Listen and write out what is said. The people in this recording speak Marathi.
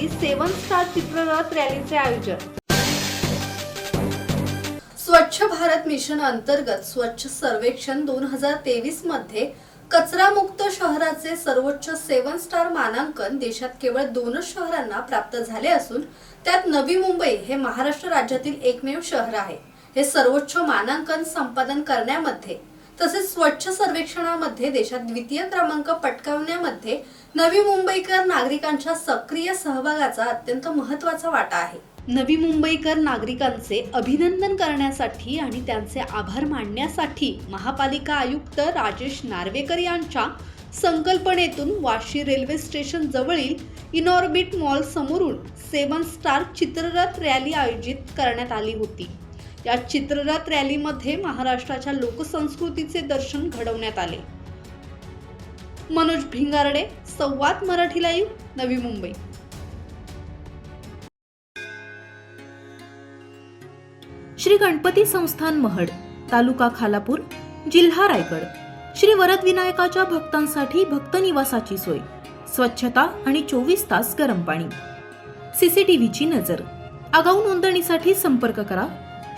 करण्यासाठी सेवन स्टार चित्ररथ रॅलीचे आयोजन. स्वच्छ भारत मिशन अंतर्गत स्वच्छ सर्वेक्षण दोन हजार तेवीसमध्ये कचरामुक्त शहराचे सर्वोच्च सेवन स्टार मानांकन देशात केवळ दोनच शहरांना प्राप्त झाले असून त्यात नवी मुंबई हे महाराष्ट्र राज्यातील एकमेव शहर आहे. हे सर्वोच्च मानांकन संपादन करण्यामध्ये तसेच स्वच्छ सर्वेक्षणामध्ये देशात द्वितीय क्रमांक पटकावण्यामध्ये नवी मुंबईकर नागरिकांच्या सक्रिय सहभागाचा अत्यंत महत्त्वाचा वाटा आहे. नवी मुंबईकर नागरिकांचे अभिनंदन करण्यासाठी आणि त्यांचे आभार मानण्यासाठी महापालिका आयुक्त राजेश नार्वेकर यांच्या संकल्पनेतून वाशी रेल्वे स्टेशन जवळील इनॉर्बिट मॉल समोरून सेवन स्टार चित्ररथ रॅली आयोजित करण्यात आली होती. या चित्ररथ रॅलीमध्ये महाराष्ट्राच्या लोकसंस्कृतीचे दर्शन घडवण्यात आले. मनोज भिंगारडे संवाद मराठी लाईव्ह नवी मुंबई. श्री गणपती संस्थान महड तालुका खालापूर जिल्हा रायगड. श्री वरद विनायकाच्या भक्तांसाठी भक्त निवासाची सोय स्वच्छता आणि चोवीस तास गरम पाणी. सीसीटीव्हीची नजर. आगाऊ नोंदणीसाठी संपर्क करा